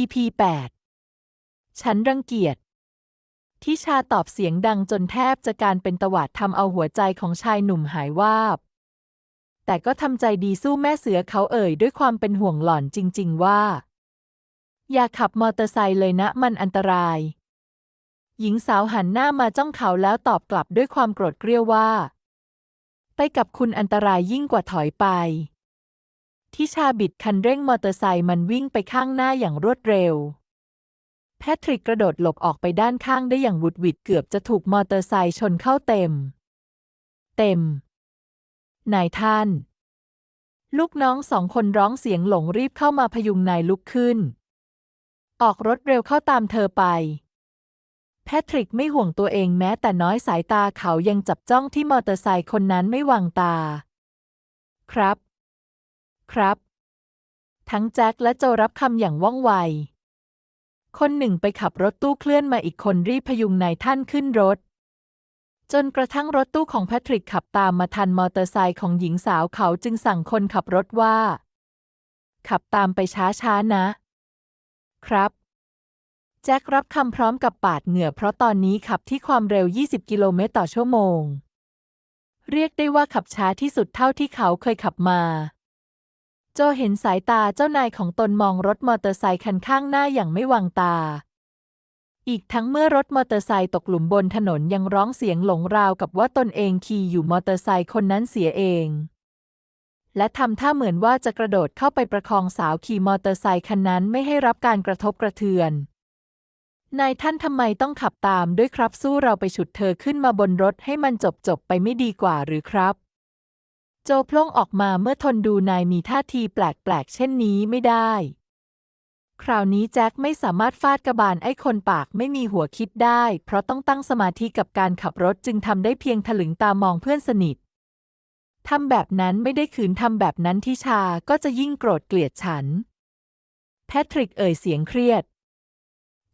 EP 8 ฉันรังเกียจ ทิชาตอบเสียงดังจนแทบจะการเป็นตวาดทำเอาหัวใจของชายหนุ่มหายวาบ แต่ก็ทำใจดีสู้แม่เสือเขาเอ่ยด้วยความเป็นห่วงหล่อนจริง ๆ ว่า อย่าขับมอเตอร์ไซค์เลยนะมันอันตราย หญิงสาวหันหน้ามาจ้องเขาแล้วตอบกลับด้วยความโกรธเกรี้ยวว่า ไปกับคุณอันตรายยิ่งกว่าถอยไป ทิชาบิดคันเร่งมอเตอร์ไซค์มันวิ่งไปข้างหน้าอย่างรวดเร็ว แพทริกกระโดดหลบออกไปด้านข้างได้อย่างวุดวิดเกือบจะถูกมอเตอร์ไซค์ชนเข้าเต็ม เต็ม นายท่าน ลูกน้องสองคนร้องเสียงหลงรีบเข้ามาพยุงนายลุกขึ้น ออกรถเร็วเข้าตามเธอไป แพทริกไม่ห่วงตัวเองแม้แต่น้อยสายตาเขายังจับจ้องที่มอเตอร์ไซค์คนนั้นไม่วางตา ครับ ครับ ทั้งแจ็คและโจรับคำอย่างว่องไว คนหนึ่งไปขับรถตู้เคลื่อนมาอีกคนรีบพยุงนายท่านขึ้นรถ จนกระทั่งรถตู้ของแพทริกขับตามมาทันมอเตอร์ไซค์ของหญิงสาวเขาจึงสั่งคนขับรถว่า ขับตามไปช้าๆนะ ครับแจ็ครับคำพร้อมกับปาดเหงื่อเพราะตอนนี้ขับที่ความเร็ว 20 กิโลเมตรต่อชั่วโมง เรียกได้ว่าขับช้าที่สุดเท่าที่เขาเคยขับมา โจเห็นสายตาเจ้านายของตนมองรถมอเตอร์ไซค์คันข้างหน้าอย่างไม่วางตา อีกทั้งเมื่อรถมอเตอร์ไซค์ตกหลุมบนถนนยังร้องเสียงหลงราวกับว่าตนเองขี่อยู่มอเตอร์ไซค์คนนั้นเสียเอง และทำท่าเหมือนว่าจะกระโดดเข้าไปประคองสาวขี่มอเตอร์ไซค์คันนั้นไม่ให้รับการกระทบกระเทือน นายท่านทำไมต้องขับตามด้วยครับสู้เราไปฉุดเธอขึ้นมาบนรถให้มันจบจบไปไม่ดีกว่าหรือครับ โจพล่งออกมาเมื่อทนดูนายมีท่าทีแปลกๆ เช่นนี้ไม่ได้ คราวนี้แจ็คไม่สามารถฟาดกระบาลไอ้คนปากไม่มีหัวคิดได้ เพราะต้องตั้งสมาธิกับการขับรถจึงทำได้เพียงถลึงตามองเพื่อนสนิททำแบบนั้นไม่ได้ขืนทำแบบนั้นทิชาก็จะยิ่งโกรธเกลียดฉัน แพทริกเอ่ยเสียงเครียด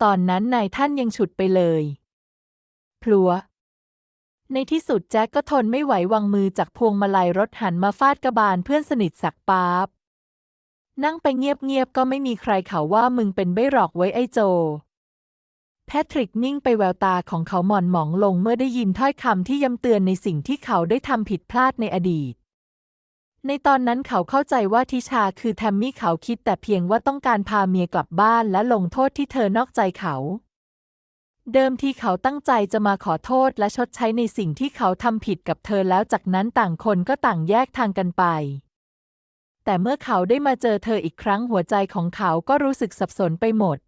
ตอนนั้นนายท่านยังฉุดไปเลย พลัว ในที่สุดแจ็คก็ทนไม่ไหววางมือจากพวงมาลัยรถหันมาฟาดกระบาลเพื่อนสนิทสักปาบ นั่งไปเงียบๆก็ไม่มีใครเขาว่ามึงเป็นใบหรอกไว้ไอ้โจ แพทริกนิ่งไปแววตาของเขาหม่อนหมองลงเมื่อได้ยินถ้อยคำที่ย้ำเตือนในสิ่งที่เขาได้ทำผิดพลาดในอดีต ในตอนนั้นเขาเข้าใจว่าทิชาคือแทมมี่เขาคิดแต่เพียงว่าต้องการพาเมียกลับบ้านและลงโทษที่เธอนอกใจเขา เดิมทีเขาตั้งใจจะมาขอโทษและชดใช้ในสิ่งที่เขาทำผิดกับเธอแล้วจากนั้นต่างคนก็ต่างแยกทางกันไป แต่เมื่อเขาได้มาเจอเธออีกครั้งหัวใจของเขาก็รู้สึกสับสนไปหมด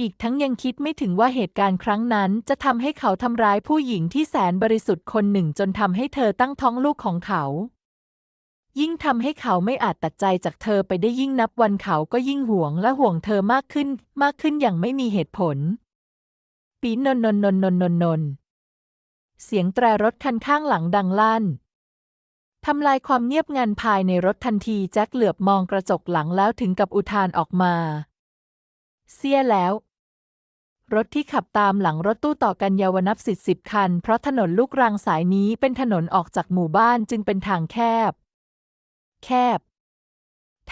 อีกทั้งยังคิดไม่ถึงว่าเหตุการณ์ครั้งนั้นจะทำให้เขาทำร้ายผู้หญิงที่แสนบริสุทธิ์คนหนึ่งจนทำให้เธอตั้งท้องลูกของเขา ยิ่งทำให้เขาไม่อาจตัดใจจากเธอไปได้ยิ่งนับวันเขาก็ยิ่งหวงและห่วงเธอมากขึ้น มากขึ้นอย่างไม่มีเหตุผล ปีนนนนนนนนนนเสียงแตรรถคันข้างหลังดังลั่นทำลายความเงียบงันภายในรถทันทีแจ็คเหลือบมองกระจกหลังแล้วถึงกับอุทานออกมา เสียแล้ว รถที่ขับตามหลังรถตู้ต่อกันยาวนับสิบสิบคัน เพราะถนนลูกรังสายนี้เป็นถนนออกจากหมู่บ้านจึงเป็นทางแคบ แคบ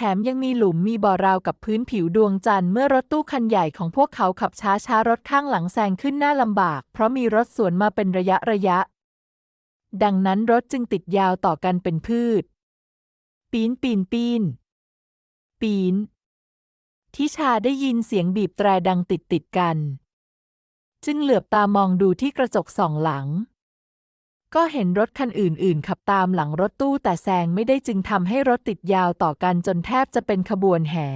ถมยังมีหลุมมีบ่อราวกับพื้นผิวดวงจันทร์เมื่อรถตู้คันใหญ่ของพวกเขาขับช้าช้ารถข้างหลังแซงขึ้นหน้าลำบาก เพราะมีรถสวนมาเป็นระยะระยะ ดังนั้นรถจึงติดยาวต่อกันเป็นพืช ปีนปีนปีน ปีน ทิชาได้ยินเสียงบีบแตรดังติดติดกัน จึงเหลือบตามองดูที่กระจกสองหลัง ก็เห็นรถคันอื่นๆ ขับตามหลังรถตู้แต่แซงไม่ได้จึงทำให้รถติดยาวต่อกันจนแทบจะเป็นขบวนแห่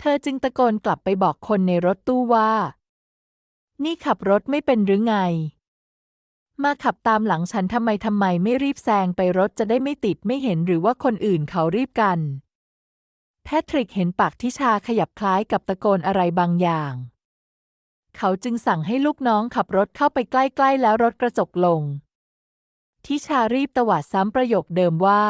เธอจึงตะโกนกลับไปบอกคนในรถตู้ว่า นี่ขับรถไม่เป็นหรือไง มาขับตามหลังฉันทำไมทำไมไม่รีบแซงไปรถจะได้ไม่ติดไม่เห็นหรือว่าคนอื่นเขารีบกัน แพทริกเห็นปากทิชาขยับคล้ายกับตะโกนอะไรบางอย่างเขาจึงสั่งให้ลูกน้องขับรถเข้าไปใกล้ ๆ แล้วรถกระจกลง ทิชารีบตวาดซ้ำประโยคเดิมว่า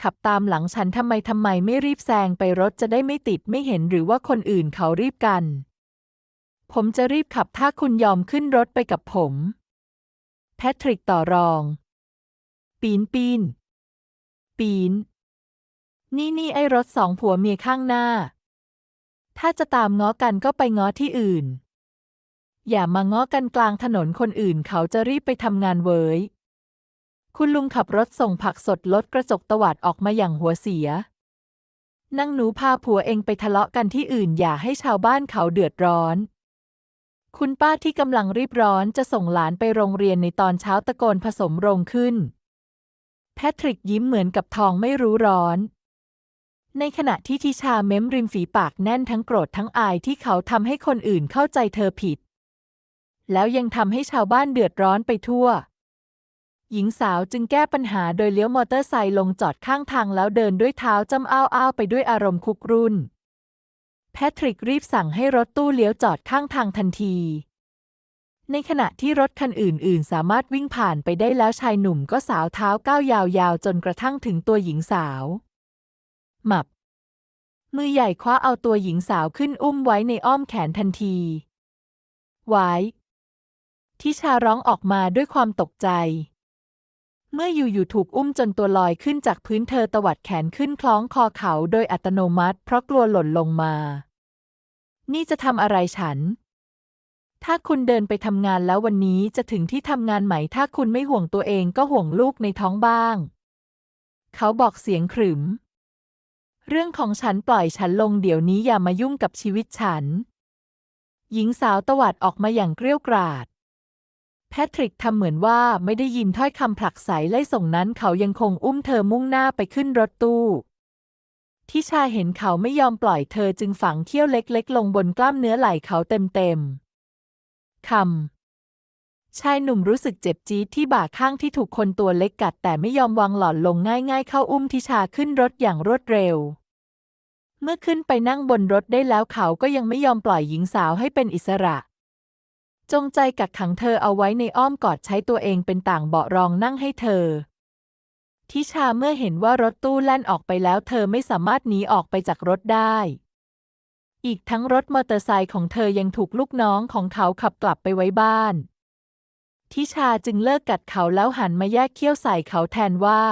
ขับตามหลังฉันทำไมทำไมไม่รีบแซงไปรถจะได้ไม่ติดไม่เห็นหรือว่าคนอื่นเขารีบกัน ผมจะรีบขับถ้าคุณยอมขึ้นรถไปกับผม แพทริกต่อรอง ปีนปีน ปีน นี่นี่ไอรถสองผัวเมียข้างหน้า ถ้าจะตามง้อกันก็ไปง้อที่อื่นอย่ามาง้อกันกลางถนนคนอื่นเขาจะรีบไปทำงานเว้ย คุณลุงขับรถส่งผักสดลดกระจกตวาดออกมาอย่างหัวเสียนั่งหนูพาผัวเองไปทะเลาะกันที่อื่นอย่าให้ชาวบ้านเขาเดือดร้อน คุณป้าที่กำลังรีบร้อนจะส่งหลานไปโรงเรียนในตอนเช้าตะโกนผสมโรงขึ้น แพทริกยิ้มเหมือนกับทองไม่รู้ร้อน ในขณะที่ทิชาเม้มริมฝีปากแน่นทั้งโกรธทั้งอายที่เขาทำให้คนอื่นเข้าใจเธอผิด แล้วยังทำให้ชาวบ้านเดือดร้อนไปทั่ว หญิงสาวจึงแก้ปัญหาโดยเลี้ยวมอเตอร์ไซค์ลงจอดข้างทางแล้วเดินด้วยเท้าจำอ้าวอ้าไปด้วยอารมณ์คุกรุ่น แพทริกรีบสั่งให้รถตู้เลี้ยวจอดข้างทางทันที ในขณะที่รถคันอื่น ๆ สามารถวิ่งผ่านไปได้แล้วชายหนุ่มก็สาวเท้าก้าวยาวๆ จนกระทั่งถึงตัวหญิงสาว หมับ มือใหญ่คว้าเอาตัวหญิงสาวขึ้นอุ้มไว้ในอ้อมแขนทันทีไว้ทิชาร้องออกมาด้วยความตกใจ เมื่ออยู่ๆถูกอุ้มจนตัวลอยขึ้นจากพื้นเธอตวัดแขนขึ้นคล้องคอเขาโดยอัตโนมัติ เพราะกลัวหล่นลงมา นี่จะทำอะไรฉัน ถ้าคุณเดินไปทำงานแล้ววันนี้จะถึงที่ทำงานไหม ถ้าคุณไม่ห่วงตัวเองก็ห่วงลูกในท้องบ้าง เขาบอกเสียงขรึม เรื่องของฉันปล่อยฉันลงเดี๋ยวนี้อย่ามายุ่งกับชีวิตฉัน หญิงสาวตวัดออกมาอย่างเกรี้ยวกราด แพทริกทำเหมือนว่าไม่ได้ยินถ้อยคำผลักไสไล่ส่งนั้นเขายังคงอุ้มเธอมุ่งหน้าไปขึ้นรถตู้ทิชาเห็นเขาไม่ยอมปล่อยเธอจึงฝังเขี้ยวเล็กๆ ลงบนกล้ามเนื้อไหล่เขาเต็มๆคำชายหนุ่มรู้สึกเจ็บจี๊ดที่บ่าข้างที่ถูกคนตัวเล็กกัดแต่ไม่ยอมวางหล่อนลงง่ายๆ เข้าอุ้มทิชาขึ้นรถอย่างรวดเร็ว เมื่อขึ้นไปนั่งบนรถได้แล้วเขาก็ยังไม่ยอมปล่อยหญิงสาวให้เป็นอิสระ จงใจกักขังเธอเอาไว้ในอ้อมกอดใช้ตัวเองเป็นต่างเบาะรองนั่งให้เธอ ทิชาเมื่อเห็นว่ารถตู้แล่นออกไปแล้ว เธอไม่สามารถหนีออกไปจากรถได้ อีกทั้งรถมอเตอร์ไซค์ของเธอยังถูกลูกน้องของเขาขับกลับไปไว้บ้าน ทิชาจึงเลิกกัดเขาแล้วหันมาแยกเขี้ยวใส่เขาแทนว่า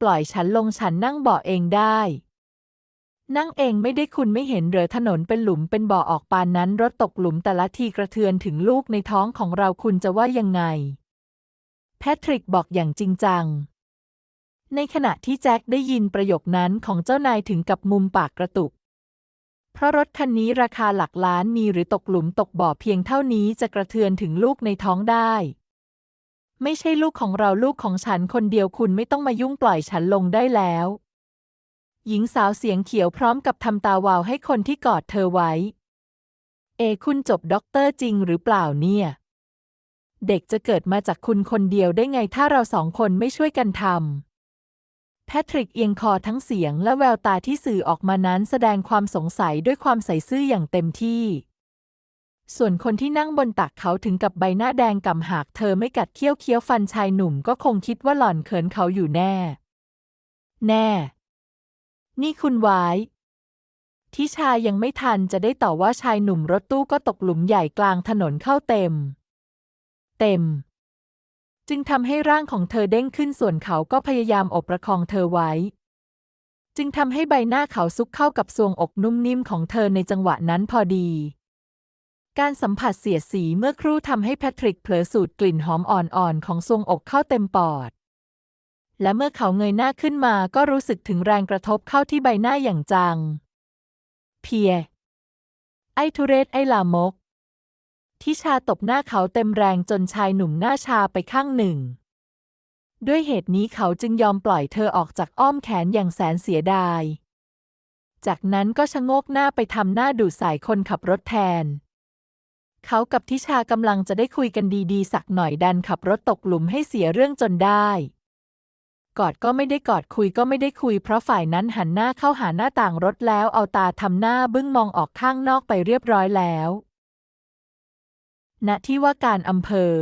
ปล่อยฉันลงฉันนั่งเบาะเองได้ นั่งเองไม่ได้คุณไม่เห็นเหรือถนนเป็นหลุมเป็นบ่อออกปานนั้น รถตกหลุมแต่ละทีกระเทือนถึงลูกในท้องของเราคุณจะว่ายังไง แพทริกบอกอย่างจริงจัง ในขณะที่แจ็คได้ยินประโยคนั้นของเจ้านายถึงกับมุมปากกระตุก เพราะรถคันนี้ราคาหลักล้านมีหรือตกหลุมตกบ่อเพียงเท่านี้จะกระเทือนถึงลูกในท้องได้ ไม่ใช่ลูกของเราลูกของฉันคนเดียวคุณไม่ต้องมายุ่งปล่อยฉันลงได้แล้ว หญิงสาวเสียงเขียวพร้อมกับทำตาวาวให้คนที่กอดเธอไว้ เอคุณจบด็อกเตอร์จริงหรือเปล่าเนี่ย เด็กจะเกิดมาจากคุณคนเดียวได้ไงถ้าเราสองคนไม่ช่วยกันทำ แพทริกเอียงคอทั้งเสียงและแววตาที่สื่อออกมานั้นแสดงความสงสัยด้วยความใส่ซื่ออย่างเต็มที่ ส่วนคนที่นั่งบนตักเขาถึงกับใบหน้าแดงกำหากเธอไม่กัดเคี้ยวเคี้ยวฟันชายหนุ่มก็คงคิดว่าหล่อนเขินเขาอยู่แน่ แน่ นี่คุณไว้ทิชายังไม่ทันจะได้ต่อว่าชายหนุ่มรถตู้ก็ตกหลุมใหญ่กลางถนนเข้าเต็ม เต็ม จึงทำให้ร่างของเธอเด้งขึ้นส่วนเขาก็พยายามอบประคองเธอไว้ จึงทำให้ใบหน้าเขาซุกเข้ากับทรวงอกนุ่มนิ่มของเธอในจังหวะนั้นพอดี การสัมผัสเสียดสีเมื่อครู่ทำให้แพทริกเผลอสูดกลิ่นหอมอ่อนๆของทรวงอกเข้าเต็มปอด และเมื่อเขาเงยหน้าขึ้นมาก็รู้สึกถึงแรงกระทบเข้าที่ใบหน้าอย่างจัง เพีย ไอ้ทุเรศไอ้ลามก ทิชาตบหน้าเขาเต็มแรงจนชายหนุ่มหน้าชาไปข้างหนึ่ง ด้วยเหตุนี้เขาจึงยอมปล่อยเธอออกจากอ้อมแขนอย่างแสนเสียดาย จากนั้นก็ชะโงกหน้าไปทำหน้าดูสายคนขับรถแทนเขากับทิชากำลังจะได้คุยกันดีๆ สักหน่อยดันขับรถตกหลุมให้เสียเรื่องจนได้ กอดก็ไม่ได้กอดคุยก็ไม่ได้คุย เพราะฝ่ายนั้นหันหน้าเข้าหาหน้าต่างรถแล้วเอาตาทำหน้าบึ้งมองออกข้างนอกไปเรียบร้อยแล้วณที่ว่าการอำเภอ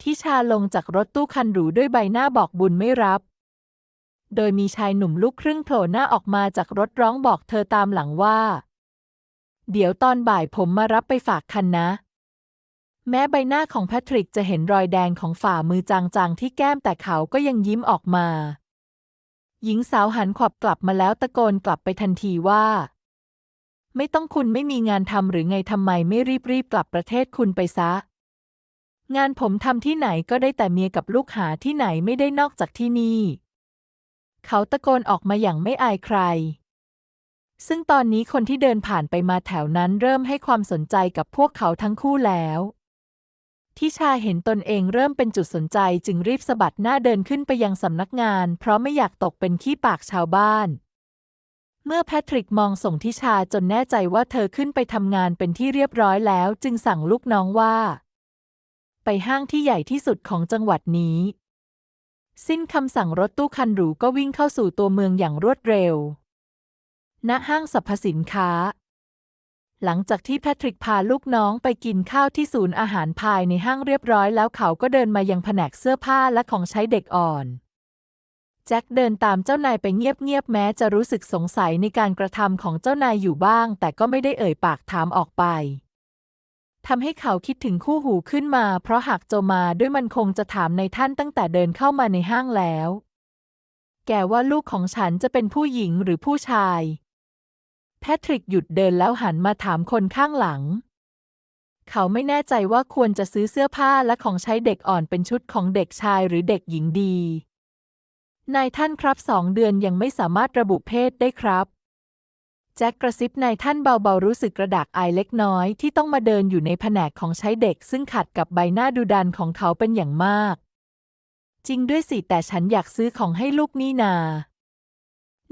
ทิชาลงจากรถตู้คันหรูด้วยใบหน้าบอกบุญไม่รับ โดยมีชายหนุ่มลูกครึ่งโผล่หน้าออกมาจากรถร้องบอกเธอตามหลังว่า เดี๋ยวตอนบ่ายผมมารับไปฝากคันนะ แม้ใบหน้าของแพทริกจะเห็นรอยแดงของฝ่ามือจางๆที่แก้มแต่เขาก็ยังยิ้มออกมา หญิงสาวหันขวับกลับมาแล้วตะโกนกลับไปทันทีว่า ไม่ต้องคุณไม่มีงานทำหรือไงทำไมไม่รีบรีบๆกลับประเทศคุณไปซะ งานผมทำที่ไหนก็ได้แต่เมียกับลูกหาที่ไหนไม่ได้นอกจากที่นี่ เขาตะโกนออกมาอย่างไม่อายใครซึ่งตอนนี้คนที่เดินผ่านไปมาแถวนั้นเริ่มให้ความสนใจกับพวกเขาทั้งคู่แล้ว ทิชาเห็นตนเองเริ่มเป็นจุดสนใจจึงรีบสะบัดหน้าเดินขึ้นไปยังสำนักงาน เพราะไม่อยากตกเป็นขี้ปากชาวบ้าน เมื่อแพทริกมองส่งทิชาจนแน่ใจว่าเธอขึ้นไปทำงานเป็นที่เรียบร้อยแล้ว จึงสั่งลูกน้องว่า ไปห้างที่ใหญ่ที่สุดของจังหวัดนี้ สิ้นคำสั่งรถตู้คันหรูก็วิ่งเข้าสู่ตัวเมืองอย่างรวดเร็ว ณห้างสรรพสินค้า หลังจากที่แพทริกพาลูกน้องไปกินข้าวที่ศูนย์อาหารภายในห้างเรียบร้อยแล้วเขาก็เดินมายังแผนกเสื้อผ้าและของใช้เด็กอ่อน แจ็คเดินตามเจ้านายไปเงียบๆแม้จะรู้สึกสงสัยในการกระทำของเจ้านายอยู่บ้าง แต่ก็ไม่ได้เอ่ยปากถามออกไปทำให้เขาคิดถึงคู่หูขึ้นมา เพราะหากโจมาด้วยมันคงจะถามในท่านตั้งแต่เดินเข้ามาในห้างแล้ว แกว่าลูกของฉันจะเป็นผู้หญิงหรือผู้ชาย ทริกหยุดเดินแล้วหันมาถามคนข้างหลัง เขาไม่แน่ใจว่าควรจะซื้อเสื้อผ้าและของใช้เด็กอ่อนเป็นชุดของเด็กชายหรือเด็กหญิงดี นายท่านครับสองเดือนยังไม่สามารถระบุเพศได้ครับแจ็คกระซิบนายท่านเบาๆรู้สึกกระดากอายเล็กน้อยที่ต้องมาเดินอยู่ในแผนกของใช้เด็กซึ่งขัดกับใบหน้าดุดันของเขาเป็นอย่างมาก จริงด้วยสิแต่ฉันอยากซื้อของให้ลูกนี่นา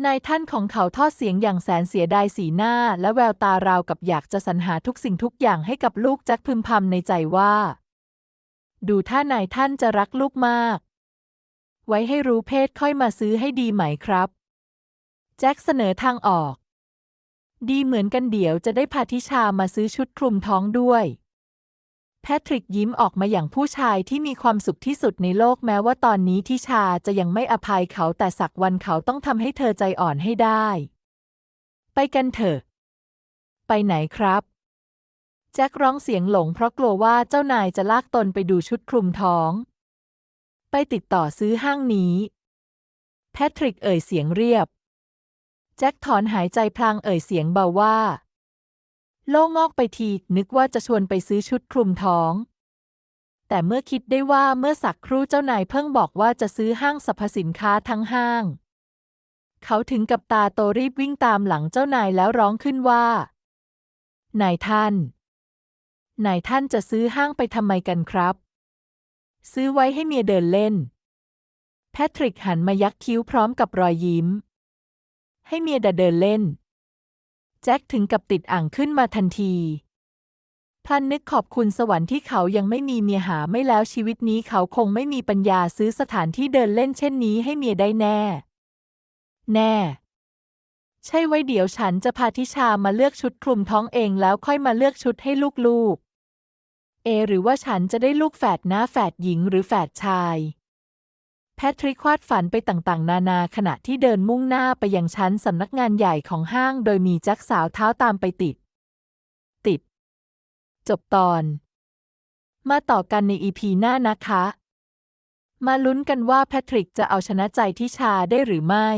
นายท่านของเขาทอดเสียงอย่างแสนเสียดายสีหน้า และแววตาราวกับอยากจะสรรหาทุกสิ่งทุกอย่างให้กับลูกแจ็คพึมพำในใจว่า ดูท่านายท่านจะรักลูกมาก ไว้ให้รู้เพศค่อยมาซื้อให้ดีไหมครับ แจ็คเสนอทางออก ดีเหมือนกันเดี๋ยวจะได้พาทิชามาซื้อชุดคลุมท้องด้วย แพทริกยิ้มออกมาอย่างผู้ชายที่มีความสุขที่สุดในโลกแม้ว่าตอนนี้ทิชาจะยังไม่อภัยเขาแต่สักวันเขาต้องทำให้เธอใจอ่อนให้ได้ ไปกันเถอะ ไปไหนครับ แจ็คร้องเสียงหลงเพราะกลัวว่าเจ้านายจะลากตนไปดูชุดคลุมท้อง ไปติดต่อซื้อห้างนี้ แพทริกเอ่ยเสียงเรียบ แจ็คถอนหายใจพลางเอ่ยเสียงเบาว่า โล่งอกไปทีนึกว่าจะชวนไปซื้อชุดคลุมท้อง แต่เมื่อคิดได้ว่าเมื่อสักครู่เจ้านายเพิ่งบอกว่าจะซื้อห้างสรรพสินค้าทั้งห้าง เขาถึงกับตาโตรีบวิ่งตามหลังเจ้านายแล้วร้องขึ้นว่า นายท่าน นายท่านจะซื้อห้างไปทำไมกันครับ ซื้อไว้ให้เมียเดินเล่น แพทริกหันมายักคิ้วพร้อมกับรอยยิ้ม ให้เมียดาเดินเล่น แจ็คถึงกับติดอ่างขึ้นมาทันทีพลันนึกขอบคุณสวรรค์ที่เขายังไม่มีเมียหาไม่แล้วชีวิตนี้เขาคงไม่มีปัญญาซื้อสถานที่เดินเล่นเช่นนี้ให้เมียได้แน่ แน่ ใช่ไว้เดี๋ยวฉันจะพาทิชามาเลือกชุดคลุมท้องเองแล้วค่อยมาเลือกชุดให้ลูกๆ เอหรือว่าฉันจะได้ลูกแฝดนะแฝดหญิงหรือแฝดชาย ทริควาดฝันไปต่างๆ นานาขณะที่เดินมุ่งหน้าไปยังชั้นสำนักงานใหญ่ของห้าง โดยมีแจ็คสาวเท้าตามไปติด ติด จบตอน มาต่อกันในอีพีหน้านะคะ มาลุ้นกันว่าแพทริกจะเอาชนะใจทิชาได้หรือไม่